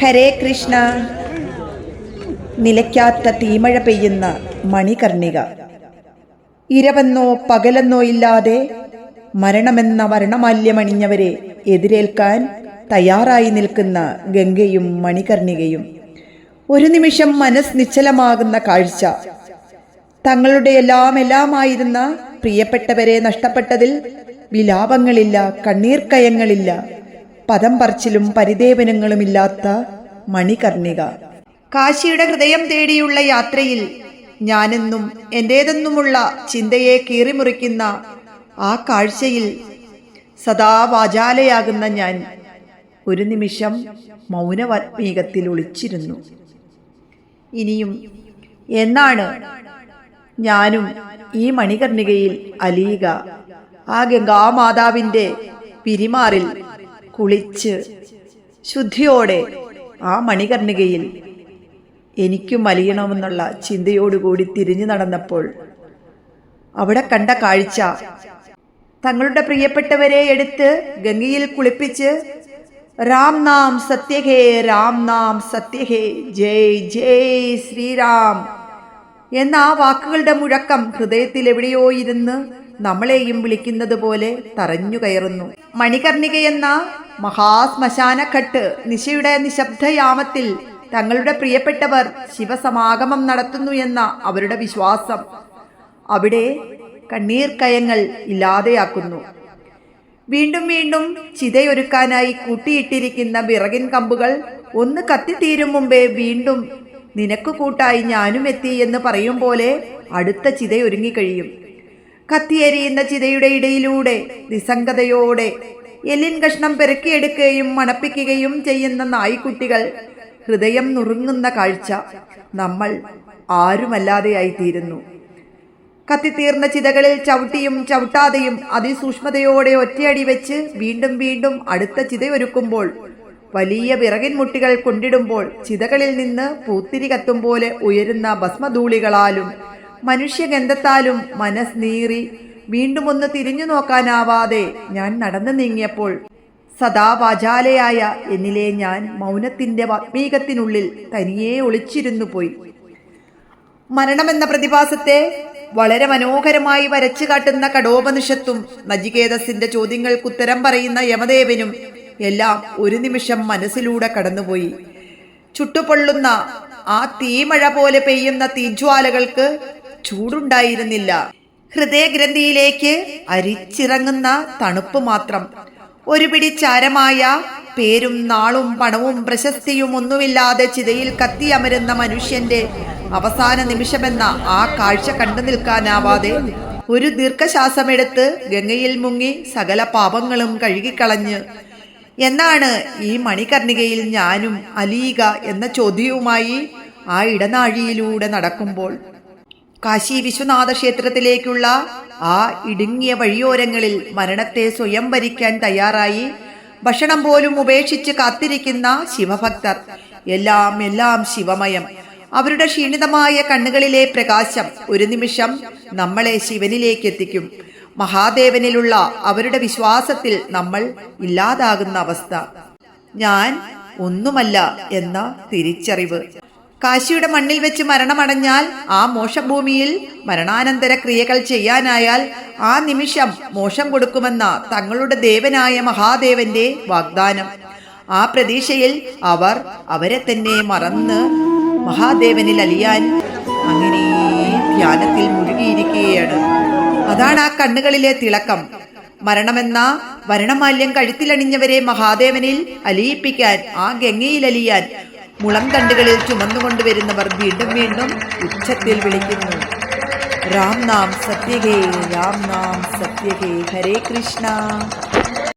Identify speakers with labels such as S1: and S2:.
S1: ഹരേ കൃഷ്ണ. നിലയ്ക്കാത്ത തീമഴ പെയ്യുന്ന മണികർണിക. ഇരവെന്നോ പകലെന്നോ ഇല്ലാതെ മരണമെന്ന വർണമാല്യമണിഞ്ഞവരെ എതിരേൽക്കാൻ തയ്യാറായി നിൽക്കുന്ന ഗംഗയും മണികർണികയും ഒരു നിമിഷം മനസ് നിശ്ചലമാകുന്ന കാഴ്ച. തങ്ങളുടെ എല്ലാം എല്ലാമായിരുന്ന പ്രിയപ്പെട്ടവരെ നഷ്ടപ്പെട്ടതിൽ വിലാപങ്ങളില്ല കണ്ണീർക്കയങ്ങളില്ല പദം പറച്ചിലും പരിദേവനങ്ങളുമില്ലാത്ത മണികർണിക. കാശിയുടെ ഹൃദയം തേടിയുള്ള യാത്രയിൽ ഞാനെന്നും എന്റേതെന്നുമുള്ള ചിന്തയെ കീറിമുറിക്കുന്ന ആ കാഴ്ചയിൽ സദാ വാചാലയാകുന്ന ഞാൻ ഒരു നിമിഷം മൗനവാത്മീകത്തിൽ ഒളിച്ചിരുന്നു. ഇനിയും എന്നാണ് ഞാനും ഈ മണികർണികയിൽ അലിയുക ആ ഗംഗാമാതാവിന്റെ പിരിമാറിൽ കുളിച്ച് ശുദ്ധിയോടെ ആ മണികർണികയിൽ എനിക്കും അലിയണമെന്നുള്ള ചിന്തയോടുകൂടി തിരിഞ്ഞു നടന്നപ്പോൾ അവിടെ കണ്ട കാഴ്ച തങ്ങളുടെ പ്രിയപ്പെട്ടവരെ എടുത്ത് ഗംഗയിൽ കുളിപ്പിച്ച് രാം നാം സത്യഹേ രാം നാം സത്യഹേ ജയ് ജയ് ശ്രീരാം എന്ന ആ വാക്കുകളുടെ മുഴക്കം ഹൃദയത്തിൽ എവിടെയോ ഇരുന്ന് നമ്മളെയും വിളിക്കുന്നത് പോലെ തറഞ്ഞു കയറുന്നു. മണികർണിക എന്ന മഹാശ്മശാനഘട്ട് നിശയുടെ നിശബ്ദയാമത്തിൽ തങ്ങളുടെ പ്രിയപ്പെട്ടവർ ശിവസമാഗമം നടത്തുന്നു എന്ന അവരുടെ വിശ്വാസം. അവിടെ കണ്ണീർ കയങ്ങൾ ഇല്ലാതെയാക്കുന്നു. വീണ്ടും വീണ്ടും ചിതയൊരുക്കാനായി കൂട്ടിയിട്ടിരിക്കുന്ന വിറകിൻ കമ്പുകൾ ഒന്ന് കത്തിത്തീരും മുമ്പേ വീണ്ടും നിനക്ക് കൂട്ടായി ഞാനും എത്തി എന്ന് പറയും പോലെ അടുത്ത ചിതയൊരുങ്ങിക്കഴിയും കത്തിയെരിയുന്ന ചിതയുടെ ഇടയിലൂടെ നിസ്സംഗതയോടെ എല്ലിൻ കഷ്ണം പെരക്കിയെടുക്കുകയും മണപ്പിക്കുകയും ചെയ്യുന്ന നായ്ക്കുട്ടികൾ ഹൃദയം നുറുങ്ങുന്ന കാഴ്ച നമ്മൾ ആരുമല്ലാതെയായിത്തീരുന്നു. കത്തിത്തീർന്ന ചിതകളിൽ ചവിട്ടിയും ചവിട്ടാതെയും അതിസൂക്ഷ്മതയോടെ ഒറ്റയടി വെച്ച് വീണ്ടും വീണ്ടും അടുത്ത ചിതയൊരുക്കുമ്പോൾ വലിയ വിറകിൻ മുട്ടികൾ കൊണ്ടിടുമ്പോൾ ചിതകളിൽ നിന്ന് പൂത്തിരി കത്തും പോലെ ഉയരുന്ന ഭസ്മധൂളികളാലും മനുഷ്യഗന്ധത്താലും മനസ് നീറി വീണ്ടും ഒന്ന് തിരിഞ്ഞു നോക്കാനാവാതെ ഞാൻ നടന്നു നീങ്ങിയപ്പോൾ സദാ വാചാലയായ എന്നിലെ ഞാൻ മൗനത്തിന്റെ വാത്മീകത്തിനുള്ളിൽ തനിയെ ഒളിച്ചിരുന്നു പോയി. മരണമെന്ന പ്രതിഭാസത്തെ വളരെ മനോഹരമായി വരച്ചു കാട്ടുന്ന കടോപനിഷത്തും നജികേതസിന്റെ ചോദ്യങ്ങൾക്ക് ഉത്തരം പറയുന്ന യമദേവനും എല്ലാം ഒരു നിമിഷം മനസ്സിലൂടെ കടന്നുപോയി. ചുട്ടുപൊള്ളുന്ന ആ തീമഴ പോലെ പെയ്യുന്ന തീജ്വാലകൾക്ക് ചൂടുണ്ടായിരുന്നില്ല. ഹൃദയഗ്രന്ഥിയിലേക്ക് അരിച്ചിറങ്ങുന്ന തണുപ്പ് മാത്രം. ഒരു പിടി ചാരമായ പേരും നാളും പണവും പ്രശസ്തിയും ഒന്നുമില്ലാതെ ചിതയിൽ കത്തിയമരുന്ന മനുഷ്യന്റെ അവസാന നിമിഷമെന്ന ആ കാഴ്ച കണ്ടു നിൽക്കാനാവാതെ ഒരു ദീർഘശ്വാസമെടുത്ത് ഗംഗയിൽ മുങ്ങി സകല പാപങ്ങളും കഴുകിക്കളഞ്ഞ്. എന്നാണ് ഈ മണികർണികയിൽ ഞാനും അലീഗ എന്ന ചോദ്യവുമായി ആ ഇടനാഴിയിലൂടെ നടക്കുമ്പോൾ. കാശി വിശ്വനാഥ ക്ഷേത്രത്തിലേക്കുള്ള ആ ഇടുങ്ങിയ വഴിയോരങ്ങളിൽ മരണത്തെ സ്വയം ഭരിക്കാൻ തയ്യാറായി ഭക്ഷണം പോലും ഉപേക്ഷിച്ച് കാത്തിരിക്കുന്ന ശിവഭക്തർ. എല്ലാം എല്ലാം ശിവമയം. അവരുടെ ക്ഷീണിതമായ കണ്ണുകളിലെ പ്രകാശം ഒരു നിമിഷം നമ്മളെ ശിവനിലേക്ക് എത്തിക്കും മഹാദേവനിലുള്ള അവരുടെ വിശ്വാസത്തിൽ നമ്മൾ ഇല്ലാതാകുന്ന അവസ്ഥ. ഞാൻ ഒന്നുമല്ല എന്ന തിരിച്ചറിവ്. കാശിയുടെ മണ്ണിൽ വെച്ച് മരണമടഞ്ഞാൽ ആ മോശഭൂമിയിൽ മരണാനന്തര ക്രിയകൾ ചെയ്യാനായാൽ ആ നിമിഷം മോശം കൊടുക്കുമെന്ന തങ്ങളുടെ ദേവനായ മഹാദേവന്റെ വാഗ്ദാനം. ആ പ്രതീക്ഷയിൽ അവർ അവരെ തന്നെ മറന്ന് മഹാദേവനിൽ അലിയാൻ അങ്ങനെ ധ്യാനത്തിൽ മുഴുകിയിരിക്കുകയാണ്. അതാണ് ആ കണ്ണുകളിലെ തിളക്കം. മരണമെന്ന വരണമാല്യം കഴുത്തിലണിഞ്ഞവരെ മഹാദേവനിൽ അലിയിപ്പിക്കാൻ ആ ഗംഗയിൽ അലിയാൻ മുളം തണ്ടുകളിൽ ചുമന്നുകൊണ്ടുവരുന്നവർ വീണ്ടും വീണ്ടും ഉച്ചത്തിൽ വിളിക്കുന്നു. രാം നാം സത്യഹേ രാം നാം സത്യഹേ ഹരേ കൃഷ്ണ.